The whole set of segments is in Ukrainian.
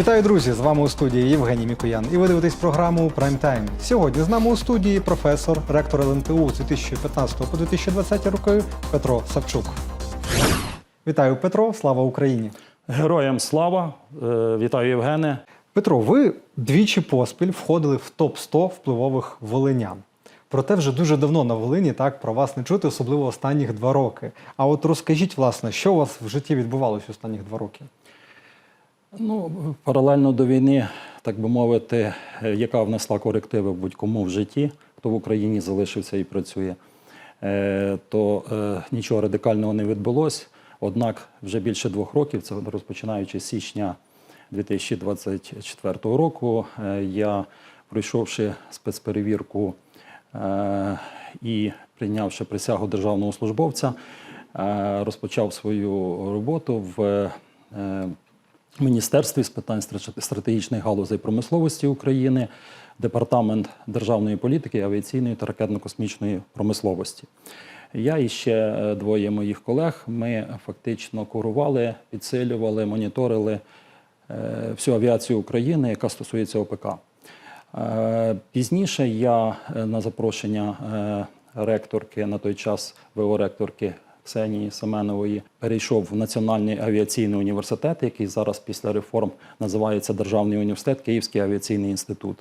Вітаю, друзі! З вами у студії Євгеній Мікоян. І ви дивитесь програму Прайм Тайм. Сьогодні з нами у студії професор, ректор ЛНТУ з 2015 по 2020 роки Петро Савчук. Вітаю, Петро! Слава Україні! Героям слава! Е, Вітаю Євгене. Петро, ви двічі поспіль входили в топ 100 впливових волинян. Проте вже дуже давно на Волині так про вас не чути, особливо останніх два роки. А от розкажіть, власне, що у вас в житті відбувалося останніх два роки? Ну, паралельно до війни, так би мовити, е, яка внесла корективи будь-кому в житті, хто в Україні залишився і працює, е, то е, нічого радикального не відбулося. Однак вже більше двох років, це розпочинаючи з січня 2024 року, я, пройшовши спецперевірку і прийнявши присягу державного службовця, розпочав свою роботу в Міністерстві з питань стра- стратегічних галузей промисловості України, Департамент державної політики, авіаційної та ракетно-космічної промисловості. Я і ще е, двоє моїх колег. Ми фактично курували, підсилювали, моніторили е, всю авіацію України, яка стосується ОПК. Е, Пізніше я на запрошення ректорки на той час ВО-ректорки Ксенії Семенової перейшов в Національний авіаційний університет, який зараз після реформ називається Державний університет, Київський авіаційний інститут.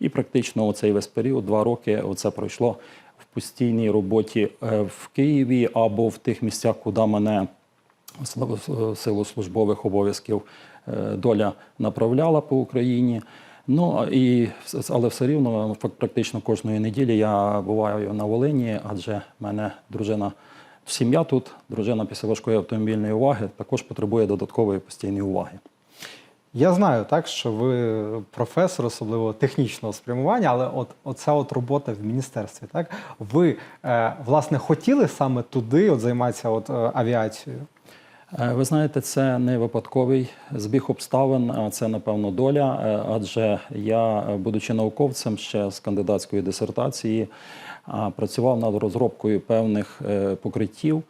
І практично оцей весь період, два роки, оце пройшло в постійній роботі е, в Києві або в тих місцях, куди мене силу службових обов'язків е, доля направляла по Україні. Ну і але все рівно практично кожної неділі я буваю на Волині, адже мене дружина. Сім'я тут, дружина після важкої автомобільної уваги, також потребує додаткової постійної уваги. Я знаю, так, що ви професор, особливо технічного спрямування, але от оця от робота в міністерстві, так ви е, власне хотіли саме туди от займатися от е, авіацією? Е, Ви знаєте, це не випадковий збіг обставин, а це, напевно, доля. Е, Адже я, будучи науковцем ще з кандидатської дисертації, працював над розробкою певних е, покриттів,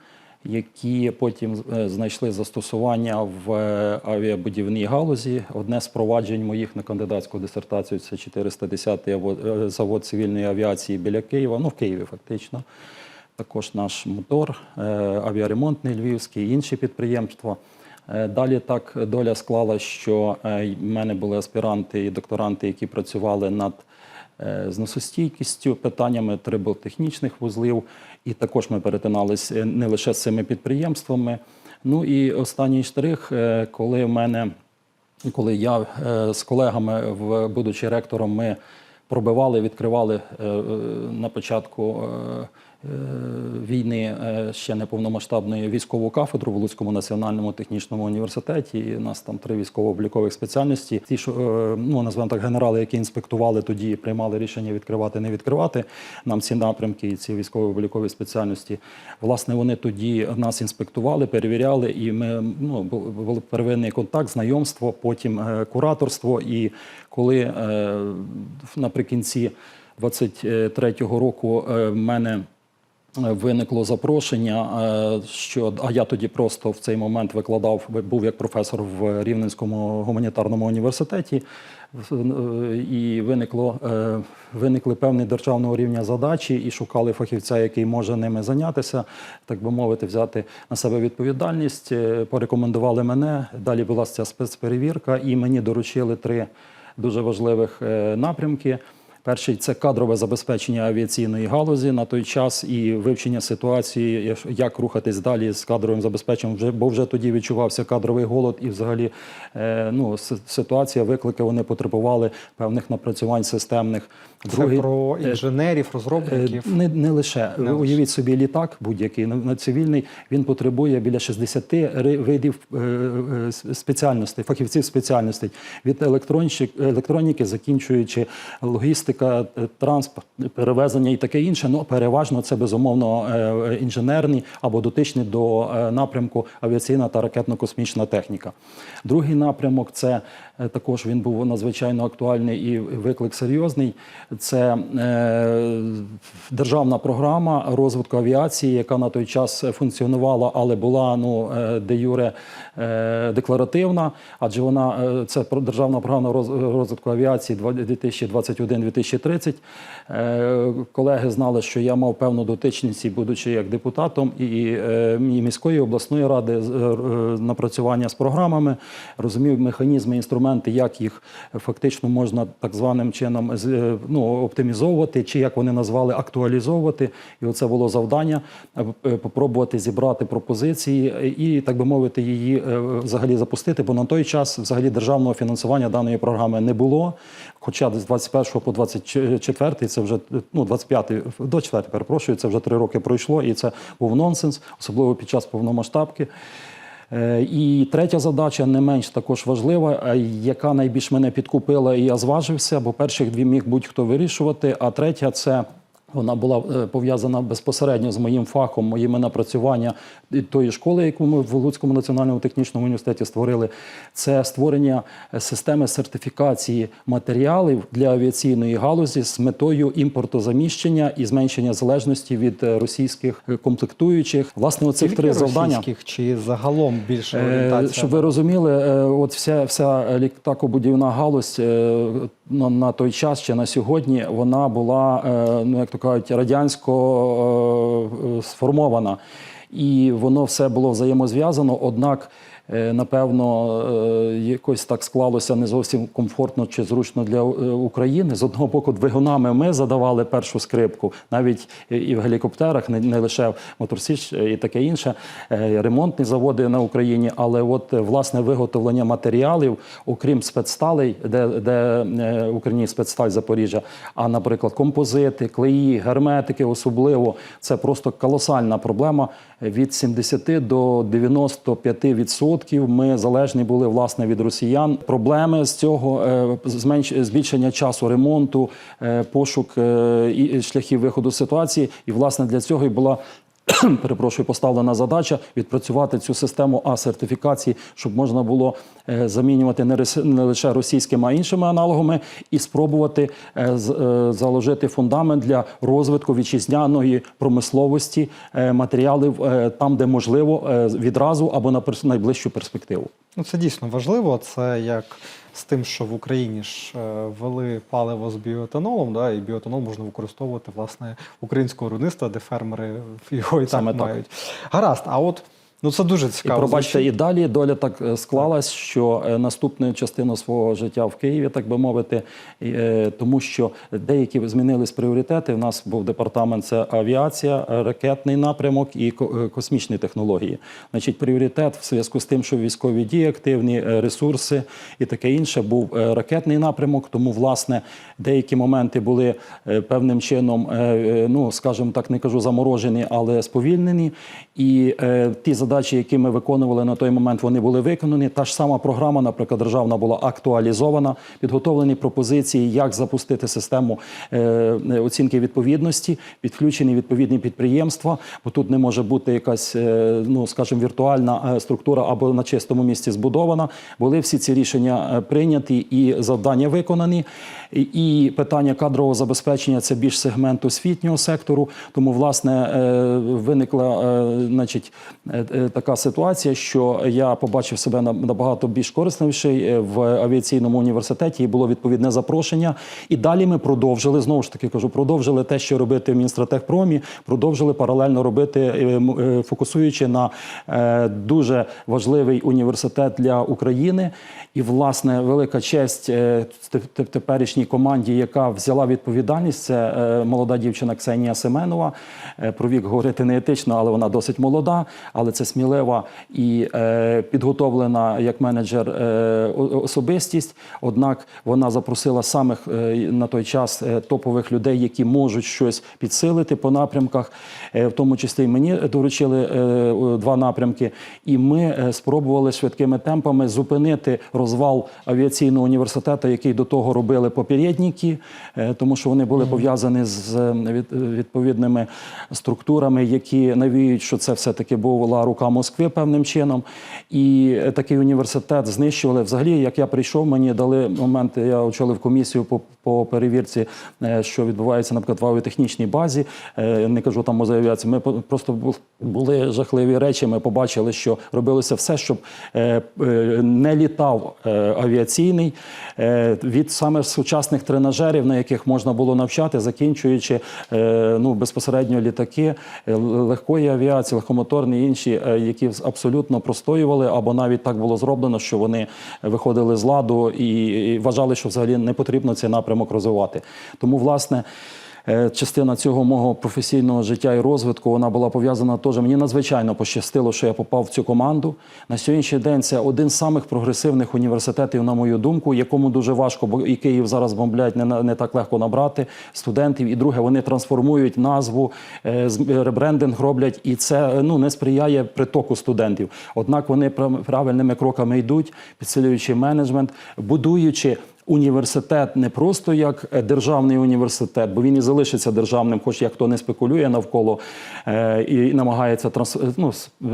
які потім е, знайшли застосування в е, авіабудівній галузі. Одне з проваджень моїх на кандидатську дисертацію це 410-й е, завод цивільної авіації біля Києва, ну в Києві фактично також наш мотор, авіаремонтний львівський, інші підприємства. Далі так доля склала, що в мене були аспіранти і докторанти, які працювали над зносостійкістю, питаннями триботехнічних вузлів, і також ми перетиналися не лише з цими підприємствами. Ну і останній штрих, е, коли в мене коли я е, з колегами, будучи ректором, ми пробивали, відкривали е, е, на початку е, е, війни е, ще неповномасштабної військову кафедру в Луцькому національному технічному університеті. І у нас там три військово-облікових спеціальності. Ті, що е, ну назвемо так, генерали, які інспектували тоді, приймали рішення відкривати, не відкривати нам ці напрямки і ці військово-облікові спеціальності. Власне, вони тоді нас інспектували, перевіряли, і ми ну бу- був первинний контакт, знайомство, потім е, кураторство. І коли е, наприкінці 23-го року е, в мене е, виникло запрошення, е, що а я тоді просто в цей момент викладав, був як професор в Рівненському гуманітарному університеті. Е, І виникло, е, виникли певні державного рівня задачі, і шукали фахівця, який може ними зайнятися, так би мовити, взяти на себе відповідальність. Порекомендували мене. Далі була ця спецперевірка, і мені доручили три дуже важливих напрямки. Перший це кадрове забезпечення авіаційної галузі на той час і вивчення ситуації, як- рухатись далі з кадровим забезпеченням, бо вже тоді відчувався кадровий голод, і взагалі е, ну, ситуація, виклики вони потребували певних напрацювань системних. Це про е, інженерів, розробників. Е, Не, не лише. Не лише. Уявіть собі літак будь-який, на, цивільний, він потребує біля 60 ри- видів спеціальностей, фахівців спеціальностей. Від електроніки, закінчуючи логістикою, логістика, е, транспорт, перевезення і таке інше. Ну переважно це безумовно е, е, інженерні або дотичні до напрямку авіаційна та ракетно-космічна техніка. Другий напрямок це також він був надзвичайно актуальний і виклик серйозний. Це державна програма розвитку авіації, яка на той час функціонувала, але була ну де юре декларативна, адже вона це державна програма розвитку авіації 2021-2027 2030. Е, колеги знали, що я мав певну дотичність, будучи як депутатом, і е, міської обласної ради е, напрацювання з програмами, розумів механізми, інструменти, як їх фактично можна так званим чином ну, оптимізовувати, чи як вони назвали, актуалізовувати. І оце було завдання попробувати зібрати пропозиції і, так би мовити, її взагалі запустити. Бо на той час взагалі державного фінансування даної програми не було. Хоча з 21 по 24 це вже ну 25 до 4, перепрошую, це вже три роки пройшло, і це був нонсенс, особливо під час повномасштабки. Е, І третя задача, не менш також важлива, а яка найбільш мене підкупила, і я зважився, бо перших дві міг будь-хто вирішувати. А третя це вона була е, пов'язана безпосередньо з моїм фахом, моїми напрацювання тої школи, яку ми в Луцькому національному технічному університеті створили. Це створення е, системи сертифікації матеріалів для авіаційної галузі з метою імпортозаміщення і зменшення залежності від е, російських комплектуючих. Власне, оцих три завдання. російських чи загалом більше орієнтація? Щоб ви розуміли, от вся, вся літакобудівна галузь на, на той час чи на сьогодні вона була, ну як то кажуть, радянсько е, е, сформована. І воно все було взаємозв'язано, однак. Е, Напевно, е, якось так склалося не зовсім комфортно чи зручно для е, України. З одного боку, двигунами ми задавали першу скрипку, навіть і- в гелікоптерах, не, лише в Моторсіч і таке інше, ремонтні заводи на Україні, але от власне виготовлення матеріалів, окрім спецсталей, де, де Україні спецсталь Запоріжжя, а наприклад, композити, клеї, герметики, особливо це просто колосальна проблема. Від 70 до 95 відсотків ми залежні були власне від росіян. Проблеми з цього е, зменш збільшення часу ремонту, е, пошук е, і шляхів виходу з ситуації. І власне для цього і була перепрошую, поставлена задача відпрацювати цю систему А-сертифікації, щоб можна було е, замінювати не лише російськими, а іншими аналогами, і спробувати е, е, заложити фундамент для розвитку вітчизняної промисловості матеріалів там, де можливо, відразу або на найближчу перспективу. Ну, це дійсно важливо. Це як з тим, що в Україні ж е, ввели паливо з біоетанолом, да, і біоетанол можна використовувати власне українського виробництва, де фермери його і Саме так. мають. Гаразд, а от ну це дуже І цікаво. пробачте, звучить. і далі доля так е, склалась, що е, наступну частину свого життя в Києві, так би мовити, е, тому що деякі змінились пріоритети. У нас був департамент це авіація, ракетний напрямок і космічні технології. Значить, пріоритет в зв'язку з тим, що військові дії активні, ресурси і таке інше, був ракетний напрямок. Тому, власне, деякі моменти були певним чином, ну скажімо так, не кажу заморожені, але сповільнені. І ті задачі, які ми виконували на той момент, вони були виконані. Та ж сама програма, наприклад, державна була актуалізована, підготовлені пропозиції, як запустити систему е, е, оцінки відповідності, підключені відповідні підприємства, бо тут не може бути якась, е, ну скажімо, віртуальна структура або на чистому місці збудована. Були всі ці рішення прийняті і завдання виконані. І, питання кадрового забезпечення це більш сегмент освітнього сектору. Тому, власне, виникла значить, така ситуація, що я побачив себе набагато більш корисніший е, в авіаційному університеті. І було відповідне запрошення. І далі ми продовжили знову ж таки кажу, продовжили те, що робити в Мінстратехпромі, продовжили паралельно робити, е, е, фокусуючи на е, дуже важливий університет для України. І, власне, велика честь е, те- те- теперішній команді, яка взяла відповідальність, це е, молода дівчина Ксенія Семенова. Е, Про вік говорити не етично, але вона досить молода. Але це смілива і е, підготовлена як менеджер е, особистість. Однак вона запросила самих е, на той час е, топових людей, які можуть щось підсилити по напрямках. Е, в тому числі мені доручили е, два напрямки. І ми спробували швидкими темпами зупинити розвал авіаційного університету, який до того робили попередники, е, тому що вони були пов'язані з е, від- відповідними структурами, які навіють, що це все-таки була рука Москви певним чином. І е, такий університет знищували. Взагалі, як я прийшов, мені дали момент, я очолив комісію по, по перевірці, е, що відбувається, наприклад, в авіатехнічній базі. Е, Не кажу там музей авіації. Ми просто були жахливі речі. Ми побачили, що робилося все, щоб не літав авіаційний від саме сучасних тренажерів, на яких можна було навчати, закінчуючи ну, безпосередньо літаки легкої авіації, легкомоторні інші, які абсолютно простоювали, або навіть так було зроблено, що вони виходили з ладу і, і вважали, що взагалі не потрібно цей напрямок розвивати. Тому, власне. Е, Частина цього мого професійного життя і розвитку вона була пов'язана теж. Мені надзвичайно пощастило, що я попав в цю команду. На сьогоднішній день це один з самих прогресивних університетів, на мою думку, якому дуже важко, бо і Київ зараз бомблять, не, не так легко набрати студентів. І друге, вони трансформують назву, е, ребрендинг роблять, і це ну не сприяє притоку студентів. Однак вони прав- правильними кроками йдуть, підсилюючи менеджмент, будуючи. Університет не просто як е, державний університет, бо він і залишиться державним, хоч як хто не спекулює навколо е, і намагається транс, ну, е,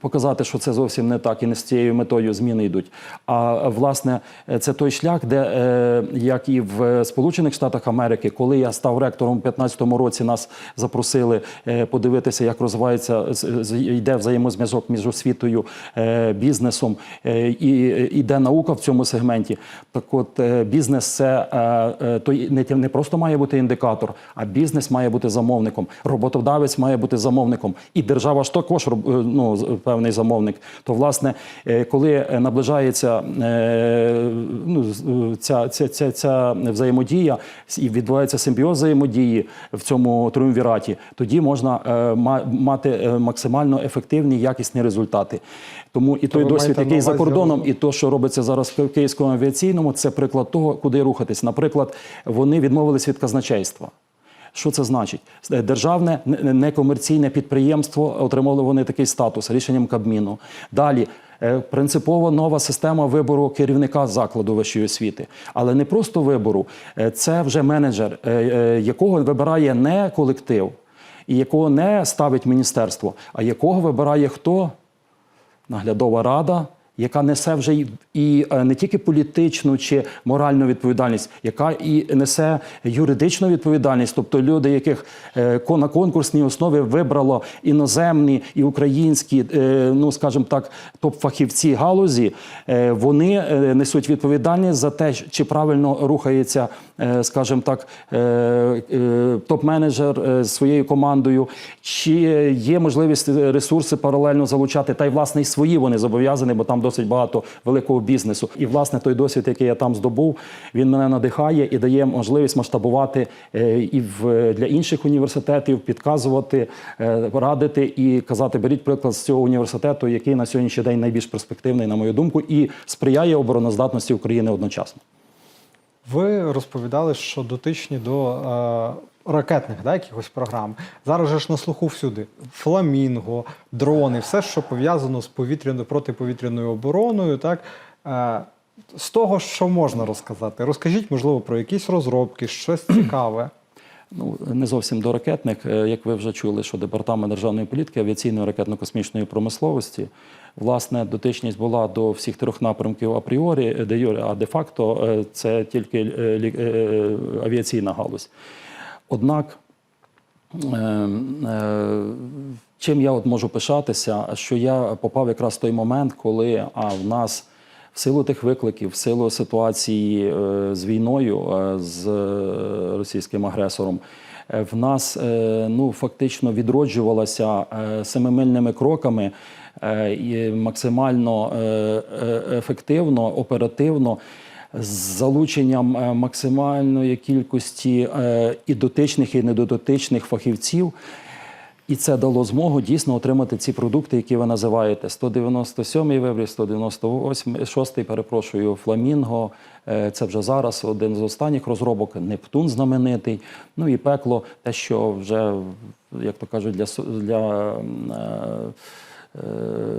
показати, що це зовсім не так, і не з цією метою зміни йдуть. А власне, це той шлях, де як і в Сполучених Штатах Америки, коли я став ректором у 2015 році, нас запросили подивитися, як розвивається йде взаємозв'язок між освітою, бізнесом і йде наука в цьому сегменті. Так, от е, бізнес це е, е, той не, не просто має бути індикатор, а бізнес має бути замовником. Роботодавець має бути замовником, і держава ж також ну, певний замовник. То власне, коли наближається ну, ця, ця, ця, ця взаємодія і відбувається симбіоз взаємодії в цьому триумвіраті, тоді можна мати максимально ефективні якісні результати. Тому і той досвід, який за кордоном, і то, що робиться зараз в Київському авіаційному, це приклад того, куди рухатись. Наприклад, вони відмовились від казначейства. Що це значить? Державне некомерційне підприємство отримали вони такий статус рішенням Кабміну. Далі. е, Принципово нова система вибору керівника закладу вищої освіти, але не просто вибору, е, це вже менеджер, е, якого вибирає не колектив, і якого не ставить міністерство, а якого вибирає хто? наглядова рада, яка несе вже і, е, не тільки політичну чи моральну відповідальність, яка і несе юридичну відповідальність, тобто люди, яких е, на конкурсній основі вибрало іноземні і українські, е, ну скажімо так, топ-фахівці галузі, вони несуть відповідальність за те, чи правильно рухається, скажімо так, е, е, топ-менеджер е, своєю командою, чи є можливість е, ресурси паралельно залучати, та й власне і свої вони зобов'язані, бо там досить багато великого бізнесу. І власне той досвід, який я там здобув, він мене надихає і дає можливість масштабувати е, і в для інших університетів, підказувати, е, радити і казати, беріть приклад з цього університету, який на сьогоднішній день найбільш перспективний, на мою думку, і сприяє обороноздатності України одночасно. Ви розповідали, що дотичні до е, ракетних да, якихось програм. Зараз же ж на слуху всюди. Фламінго, дрони, все, що пов'язано з повітряною протиповітряною обороною. Так? Е, з того, що можна розказати, розкажіть, можливо, про якісь розробки, щось цікаве. Ну, не зовсім до ракетних. Е, Як ви вже чули, що департамент державної політики авіаційної ракетно-космічної промисловості, власне, дотичність була до всіх трьох напрямків апріорі, де юре, а де-факто е, це тільки е, е, авіаційна галузь. Однак Е, е, Чим я от можу пишатися, що я попав якраз в той момент, коли а, в нас в силу тих викликів, в силу ситуації е, з війною, е, з е, російським агресором, в нас ну, фактично відроджувалася семимильними кроками і максимально ефективно, оперативно з залученням максимальної кількості і дотичних, і недотичних фахівців. І це дало змогу дійсно отримати ці продукти, які ви називаєте. 197-й вибріз, 198 6-й, перепрошую, Фламінго. Е, Це вже зараз один з останніх розробок. Нептун знаменитий. Ну і пекло, те, що вже, як то кажуть, для, для е, е,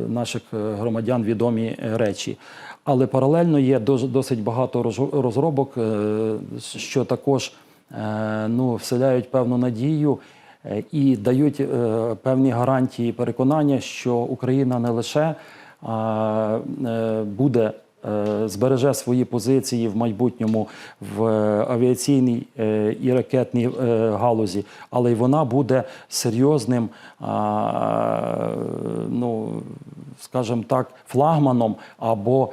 наших громадян відомі речі. Але паралельно є дос- досить багато роз- розробок, що також ну, вселяють певну надію і дають е, певні гарантії переконання, що Україна не лише е, буде. Е, Збереже свої позиції в майбутньому в е, авіаційній е, і ракетній галузі, але й вона буде серйозним, ну скажімо так, флагманом або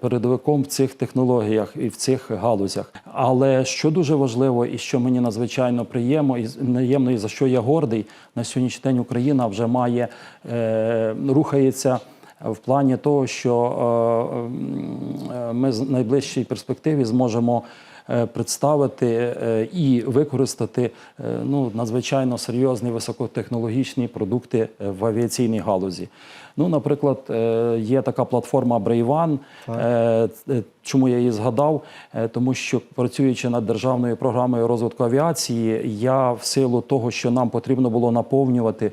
передовиком в цих технологіях і в цих галузях. Але що дуже важливо, і що мені надзвичайно приємно, і приємно, і за що я гордий, на сьогоднішній день Україна вже має рухається. В плані того, що е, ми в найближчій перспективі зможемо е, представити е, і використати ну, надзвичайно серйозні високотехнологічні продукти в авіаційній галузі. Ну, наприклад, є така платформа. Е, Чому я її згадав? Тому що працюючи над державною програмою розвитку авіації, я в силу того, що нам потрібно було наповнювати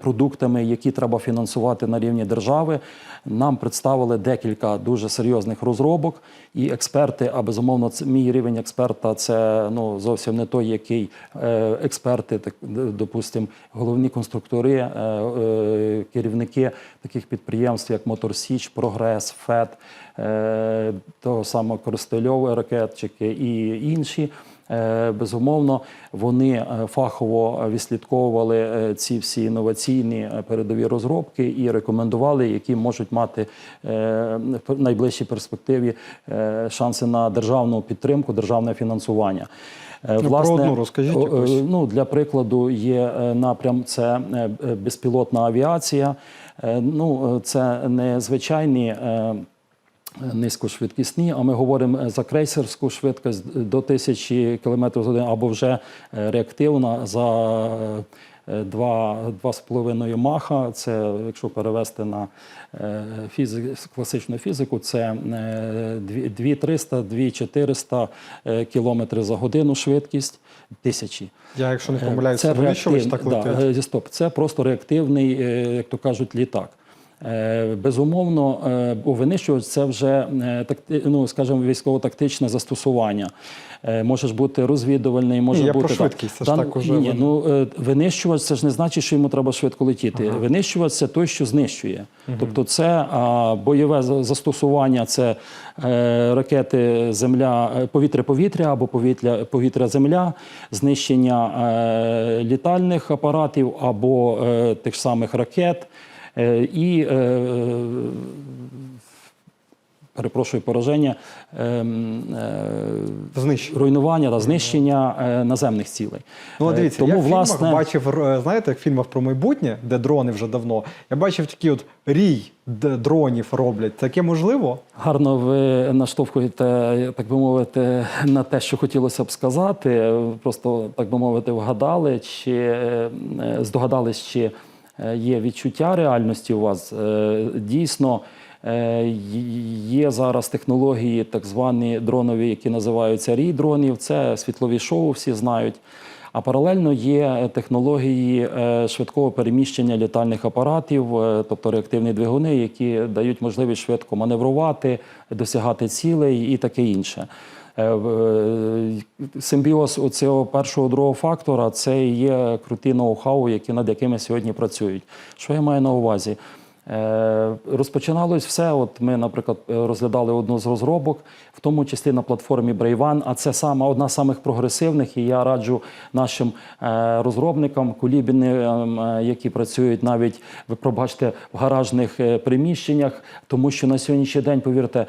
продуктами, які треба фінансувати на рівні держави. Нам представили декілька дуже серйозних розробок, і експерти, а безумовно, мій рівень експерта це ну зовсім не той, який е, експерти, так д- допустим, головні конструктори, е, е, керівники таких підприємств, як Мотор Січ, Прогрес, ФЕД, е, того самого Коростельової ракетчики і інші. Е, Безумовно, вони е, фахово відслідковували е, ці всі інноваційні передові розробки і рекомендували, які можуть мати в найближчій перспективі шанси на державну підтримку, державне фінансування. Е, про одну розкажіть е. Ну, для прикладу, є напрям це безпілотна авіація. Ну, це не звичайні. Е, Низькошвидкісні, а ми говоримо за крейсерську швидкість до 1000 км за годину або вже е, реактивна за е, два- 2,5 маха. Це, якщо перевести на е, фізик, класичну фізику, це е, дві- 2300, 2400 е, км за годину швидкість тисячі. Я, якщо не Е, помиляюся, винищувач так реактив- да, летить. е, стоп, це просто реактивний, е, як то кажуть, літак. Е, Безумовно, е, винищувач це вже е, ну, скажімо, військово-тактичне застосування. Може ж бути розвідувальний, може Ні, я бути про швидкість, це ж Та, так уже ні, ну винищувач це ж не значить, що йому треба швидко летіти. Винищувач це той, що знищує. Тобто, це а, бойове застосування, це е, ракети земля, повітря-повітря або повітря, повітря-земля, знищення е, літальних апаратів або е, тих самих ракет. Е, і е, перепрошую пораження ем, е, Знищення. руйнування та знищення наземних цілей. Ну, дивіться, Тому, я в фільмах власне, бачив, знаєте, як в фільмах про майбутнє, де дрони вже давно. Я бачив такий от рій, дронів роблять. Таке можливо? Гарно ви наштовхуєте, так би мовити, на те, що хотілося б сказати. Просто так би мовити, вгадали чи здогадались, чи є відчуття реальності у вас. Е, Дійсно. е, Є зараз технології, так звані дронові, які називаються рій дронів. Це світлові шоу, всі знають. А паралельно є технології е, швидкого переміщення літальних апаратів, е, тобто реактивні двигуни, які дають можливість швидко маневрувати, досягати цілей і таке інше. Е, е, цього першого другого фактора це є круті ноу-хау, які над якими сьогодні працюють. Що я маю на увазі? Е, Розпочиналось все. От ми, наприклад, розглядали одну з розробок, в тому числі на платформі Brave а це сама одна з самих прогресивних. І я раджу нашим розробникам, кулібінам, е, які працюють навіть, ви пробачте, в гаражних приміщеннях, тому що на сьогоднішній день, повірте,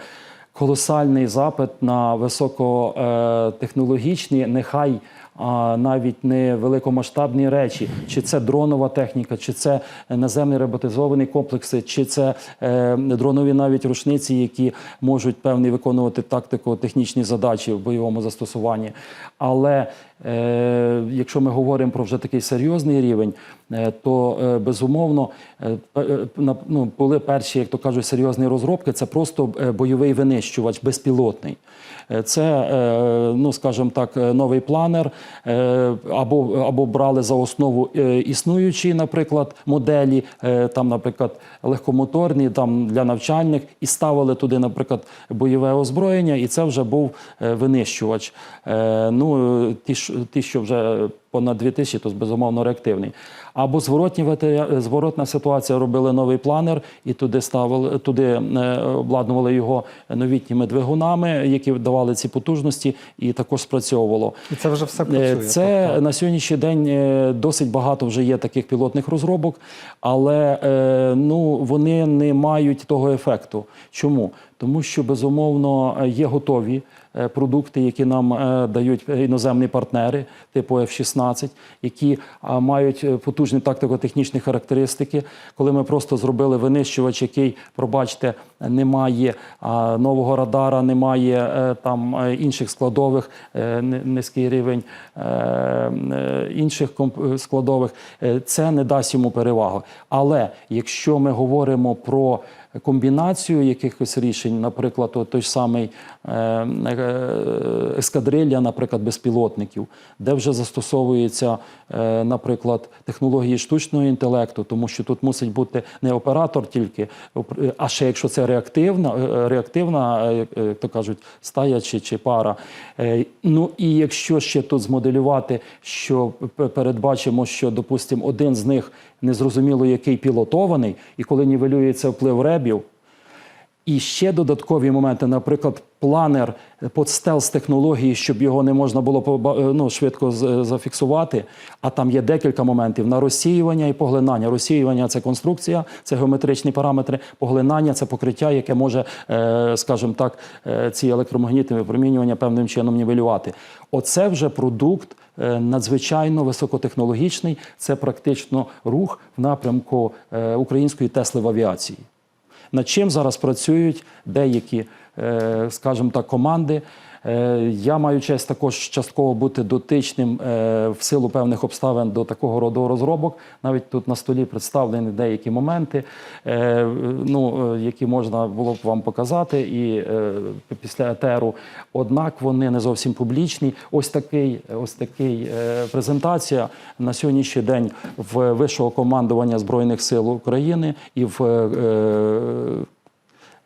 колосальний запит на високотехнологічні, нехай а навіть не великомасштабні речі, чи це дронова техніка, чи це наземні роботизовані комплекси, чи це е, дронові навіть рушниці, які можуть певні виконувати тактико-технічні задачі в бойовому застосуванні. Але е, якщо ми говоримо про вже такий серйозний рівень, е, то е, безумовно е, е, ну, були перші, як то кажуть, серйозні розробки. Це просто е, бойовий винищувач безпілотний. Е, Це, е, ну скажімо так, е, новий планер, або, або брали за основу існуючі, наприклад, моделі, там, наприклад, легкомоторні, там для навчальних, і ставили туди, наприклад, бойове озброєння, і це вже був винищувач. Ну, ті, що вже понад 2000, то безумовно реактивний. Або зворотні зворотна ситуація робили новий планер і туди ставили, туди е, обладнували його новітніми двигунами, які давали ці потужності, і також спрацьовувало. І це вже все Е, працює. Це тобто. на сьогоднішній день е, досить багато вже є таких пілотних розробок, але ну, вони не мають того ефекту. Чому? Тому що безумовно є готові продукти, які нам е, дають іноземні партнери, типу F-16, які мають е, потужні тактико-технічні характеристики. Коли ми просто зробили винищувач, який, пробачте, не має нового радара, немає е, там е, інших складових, е, низький рівень е, е, інших е, складових, е, це не дасть йому перевагу. Але якщо ми говоримо про комбінацію якихось рішень, наприклад, той самий е, е, ескадрилля, наприклад, безпілотників, де вже застосовується, е, наприклад, технології штучного інтелекту, тому що тут мусить бути не оператор тільки, а ще якщо це реактивна, реактивна, як то кажуть, стая чи, чи пара. Ну і якщо ще тут змоделювати, що передбачимо, що, допустимо, один з них незрозуміло який пілотований, і коли нівелюється вплив ребів, і ще додаткові моменти, наприклад, планер по стелс технології, щоб його не можна було поба- ну, швидко зафіксувати. А там є декілька моментів на розсіювання і поглинання. Розсіювання це конструкція, це геометричні параметри. Поглинання це покриття, яке може, е, скажімо так, е, ці електромагнітні випромінювання певним чином нівелювати. Оце вже продукт. Е, Надзвичайно високотехнологічний, це практично рух в напрямку е, української Тесли в авіації над чим зараз працюють деякі, е, скажімо так, команди. Е, Я маю честь також частково бути дотичним е, в силу певних обставин до такого роду розробок. Навіть тут на столі представлені деякі моменти, е, ну, які можна було б вам показати і після етеру. Однак вони не зовсім публічні. Ось такий, ось такий презентація на сьогоднішній день в вищого командування Збройних сил України і в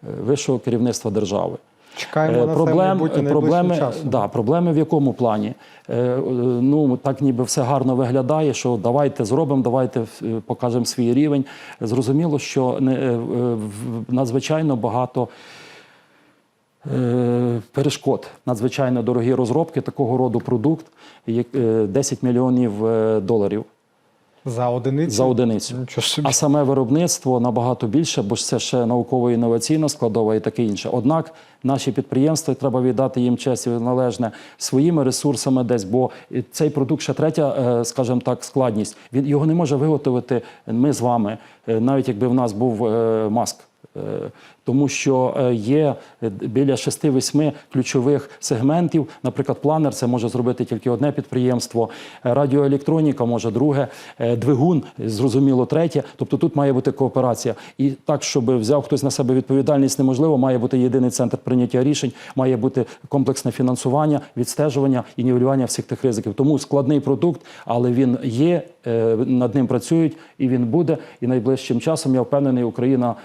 вищого керівництва держави. Чекаємо Е, на це проблеми, часом. да, проблеми в якому плані? Е, ну, так ніби все гарно виглядає, що давайте зробимо, давайте е, покажемо свій рівень. Зрозуміло, що надзвичайно багато перешкод, надзвичайно дорогі розробки такого роду продукт, як, е, 10 мільйонів доларів За одиницю? за одиницю. А саме виробництво набагато більше, бо ж це ще науково-інноваційна складова і таке інше. Однак наші підприємства треба віддати їм честь і належне своїми ресурсами десь, бо цей продукт ще третя, е, скажімо так, складність. Він його не може виготовити ми з вами, е, навіть якби в нас був е, маск. Тому що е, є е, біля 6-8 ключових сегментів. Наприклад, планер це може зробити тільки одне підприємство, радіоелектроніка може друге, е, двигун, зрозуміло, третє. Тобто тут має бути кооперація. І так, щоб взяв хтось на себе відповідальність, неможливо. Має бути єдиний центр прийняття рішень, має бути комплексне фінансування, відстежування і нівелювання всіх тих ризиків. Тому складний продукт, але він є, над ним працюють і він буде. І найближчим часом я впевнений, Україна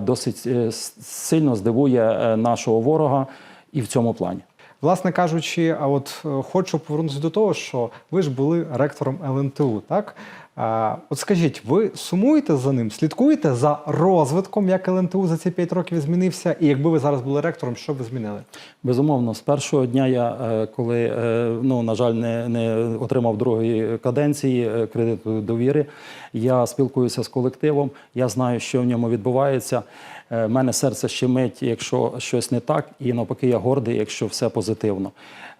досить сильно здивує е, нашого ворога і в цьому плані. Власне кажучи, а от е, хочу повернутися до того, що ви ж були ректором ЛНТУ, так? А, от скажіть, ви сумуєте за ним, слідкуєте за розвитком, як ЛНТУ за ці 5 років змінився? І якби ви зараз були ректором, що б ви змінили? Безумовно, з першого дня я, е, коли ну на жаль, не, не отримав другої каденції кредиту довіри, я спілкуюся з колективом. Я знаю, що в ньому відбувається. Е, в мене серце щемить, якщо щось не так, і навпаки, я гордий, якщо все позитивно.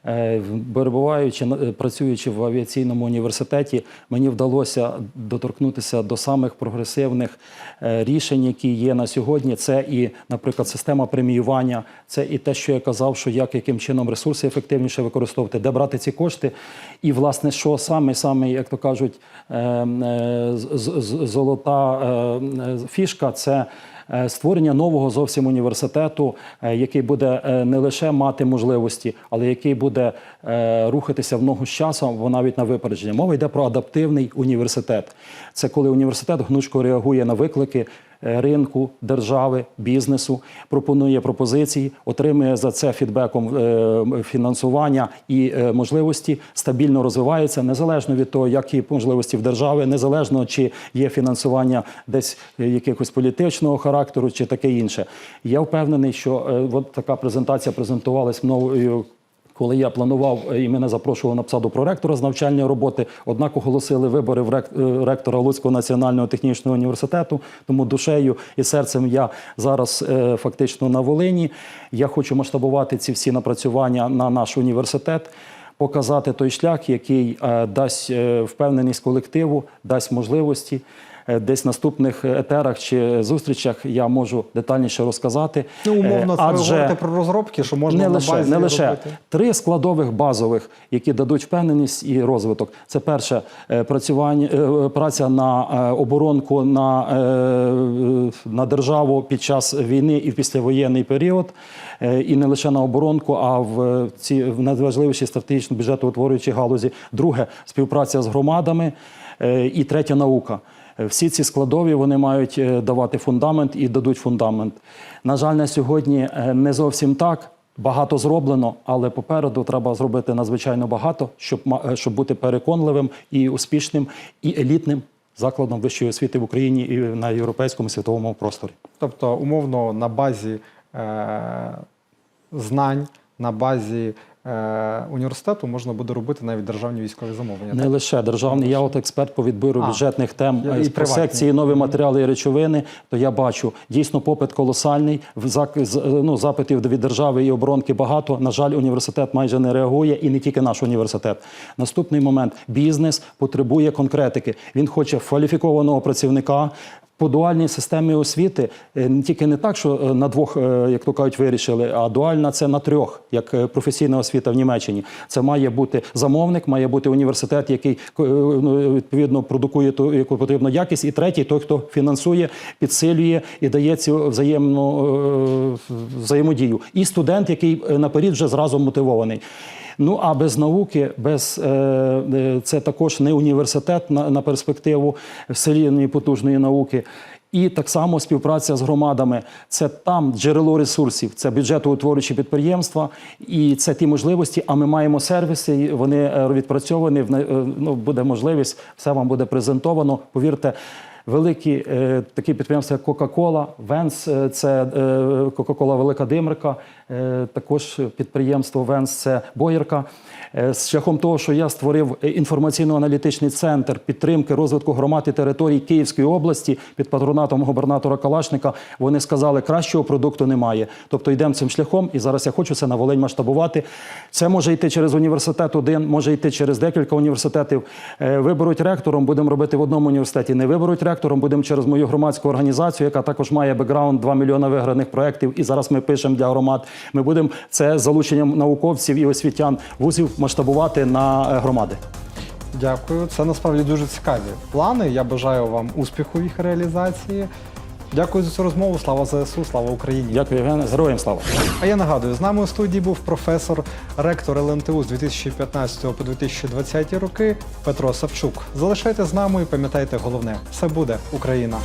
Е, Перебуваючи е, працюючи в авіаційному університеті, мені вдалося доторкнутися до самих прогресивних рішень, які є на сьогодні. Це і, наприклад, система преміювання, це і те, що я казав, що як яким чином ресурси ефективніше використовувати, де брати ці кошти, і власне, що саме саме, як то кажуть, е, е, з- золота фішка це. Е, Створення нового зовсім університету, е, який буде е, не лише мати можливості, але який буде рухатися в ногу з часом, або навіть на випередження. Мова йде про адаптивний університет. Це коли університет гнучко реагує на виклики ринку, держави, бізнесу, пропонує пропозиції, отримує за це фідбеком е, фінансування і е, можливості, стабільно розвивається незалежно від того, які можливості в держави, незалежно чи є фінансування десь е, якихось політичного характеру чи таке інше. Я впевнений, що е, от така презентація презентувалась мною. Коли я планував е, і мене запрошували на посаду проректора з навчальної роботи, однак оголосили вибори в е, ректора Луцького національного технічного університету. Тому душею і серцем я зараз е, фактично на Волині. Я хочу масштабувати ці всі напрацювання на наш університет. Показати той шлях, який дасть впевненість колективу, дасть можливості. Е, Десь в наступних етерах чи зустрічах я можу детальніше розказати. Ну, умовно, Е, це ви говорите про розробки, що можна не на лише, базі не лише робити. три складових базових, які дадуть впевненість і розвиток. Це перше е, працювання, праця на оборонку на, на державу під час війни і в післявоєнний період. І не лише на оборонку, а в ці в найважливішій стратегічно бюджетоутворюючій галузі. Друге співпраця з громадами. І третє наука. Всі ці складові вони мають е, давати фундамент і дадуть фундамент. На жаль, на сьогодні е, не зовсім так. Багато зроблено, але попереду треба зробити надзвичайно багато, щоб е, щоб бути переконливим і успішним, і елітним закладом вищої освіти в Україні і на європейському світовому просторі. Тобто, умовно, на базі е, знань, на базі університету можна буде робити навіть державні військові замовлення. Не так? лише державний, я от експерт по відбору А, бюджетних тем е, і з- по приватні. секції нові матеріали і речовини. То я бачу дійсно попит колосальний. В зак- з- ну, запитів від держави і оборонки багато. На жаль, університет майже не реагує, і не тільки наш університет. Наступний момент: бізнес потребує конкретики. Він хоче кваліфікованого працівника. По дуальній системі освіти е, тільки не так, що е, на двох, е, як то кажуть, вирішили, а дуальна це на трьох, як професійна освіта в Німеччині. Це має бути замовник, має бути університет, який ну, відповідно продукує ту, яку потрібну якість, і третій той, хто фінансує, підсилює і дає цю взаємну взаємодію. І студент, який наперед вже зразу мотивований. Ну а без науки, без е, е, це також не університет на, на перспективу сильної потужної науки. І так само співпраця з громадами. Це там джерело ресурсів, це бюджетоутворюючі підприємства, і це ті можливості. А ми маємо сервіси, вони е, відпрацьовані. Ну буде можливість, все вам буде презентовано. Повірте. Великі такі підприємства, як Кока-Кола, Венс, це Кока-Кола Велика Димрика, також підприємство Венс це Боярка. Е, з шляхом того, що я створив е, інформаційно-аналітичний центр підтримки розвитку громад і територій Київської області під патронатом губернатора Калашника, вони сказали, кращого продукту немає. Тобто йдемо цим шляхом, і зараз я хочу це на Волинь масштабувати. Це може йти через університет один, може йти через декілька університетів. Е, Виберуть ректором, будемо робити в одному університеті. Не виберуть ректором, будемо через мою громадську організацію, яка також має бекграунд 2 мільйони виграних проєктів. І зараз ми пишемо для громад. Ми будемо це залученням науковців і освітян вузів масштабувати на е, громади. Дякую. Це насправді дуже цікаві плани. Я бажаю вам успіху в їх реалізації. Дякую за цю розмову. Слава ЗСУ, слава Україні. Дякую, Євгене. Героям слава. А я нагадую, з нами у студії був професор, ректор ЛНТУ з 2015 по 2020 роки Петро Савчук. Залишайте з нами і пам'ятайте головне: все буде Україна.